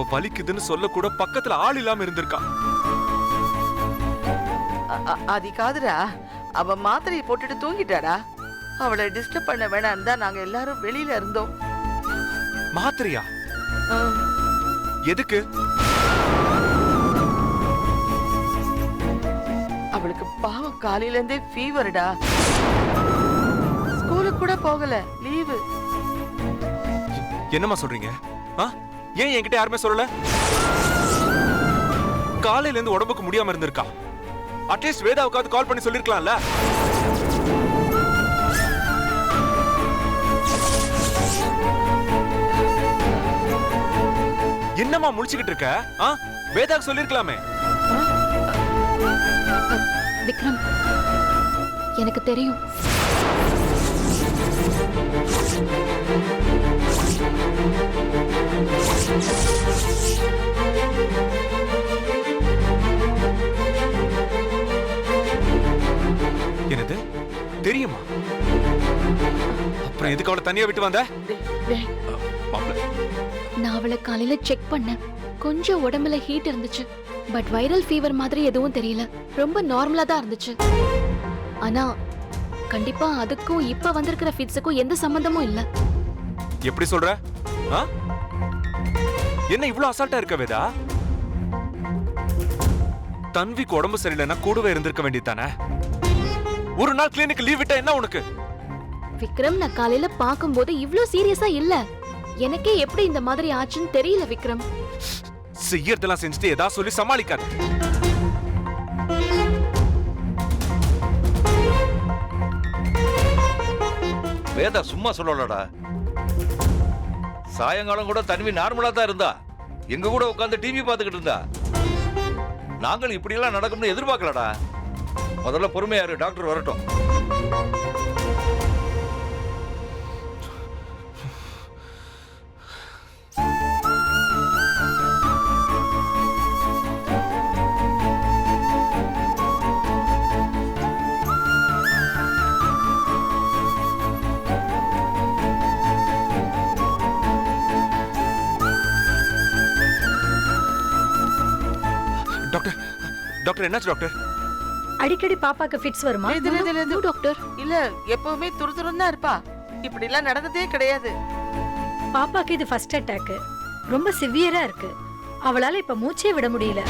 அவ வலிக்குதுன்னு சொல்ல கூட பக்கத்துல ஆள் இல்லாம இருந்திருக்கா. அது காதுடா. அவ மாத்திரையை போட்டுட்டு தூங்கிட்டாடா. அவளை டிஸ்டர்ப் பண்ண வேணாம் தான் நாங்க எல்லாரும் வெளியில இருந்தோம். மாத்திரையா? எதுக்கு? அவளுக்கு பாவம் காலையில இருந்தே ஃபீவர்டா ஸ்கூலுக்கு கூட போகல. லீவு. என்னம்மா சொல்றீங்க? ஆ? ஏன் என்கிட்ட யாருமே சொல்லல? காலையில இருந்து உடம்புக்கு முடியாம இருந்திருக்கா. அட்லீஸ்ட் வேதாவுக்காவது கால் பண்ணி சொல்லிருக்கலாம்ல. என்னம்மா முழிச்சுக்கிட்டு இருக்க? ஆ? வேதாக்கு சொல்லிருக்கலாமே. விக்ரம் எனக்கு தெரியும். என்னது? தெரியுமா? அப்புறம் எதுக்கு அவளை தனியா விட்டு வந்த? நான் அவளை காலையில செக் பண்ணேன். கொஞ்சம் உடம்புல ஹீட் இருந்துச்சு. பட் வைரல் ஃபீவர் மாதிரி எதுவும் தெரியல. ரொம்ப நார்மலா தான் இருந்துச்சு. ஆனா கண்டிப்பா அதுக்கும் இப்ப வந்திருக்கிற ஃபிட்ஸுக்கும் எந்த சம்பந்தமும் இல்ல. எப்படி சொல்ற? என்ன இவ்ளோ அசால்ட்டா இருக்க வேதா? தன்விக்கு உடம்பு சரியில்லைன்னா கூடவே இருந்திருக்க வேண்டியதானே ஒரு நாள் கிளினிக் லீவ் விட்டா என்ன உனக்கு? விக்ரம் நான் காலையில பாக்கும்போது இவ்ளோ சீரியஸா இல்ல. எனக்கே எப்படி இந்த மாதிரி ஆச்சுன்னு தெரியல விக்ரம். செய்யறதெல்லாம் செஞ்சுட்டு ஏதாவது சொல்லி சமாளிக்காத. வேதா சும்மா சொல்லலடா. சாயங்காலம் கூட தனிமை நார்மலா தான் இருந்தா. எங்க கூட உட்காந்து டிவி பார்த்துக்கிட்டு இருந்தா. நாங்கள் இப்படியெல்லாம் நடக்கும்னு எதிர்பார்க்கலடா. முதல்ல பொறுமையா இரு டாக்டர் வரட்டும். டாக்டர் டாக்டர் என்னாச்சு டாக்டர் அடிக்கடி பாப்பாக்கு ஃபிட்ஸ் வருமா? No, இது டாக்டர் இல்ல எப்பவுமே துருதுருன்னு தான் இருப்பா. இப்படி எல்லாம் நடந்ததே கிடையாது. பாப்பாக்கு இது ஃபர்ஸ்ட் அட்டாக் ரொம்ப சிவியரா இருக்கு. அவளால இப்ப மூச்சே விட முடியல.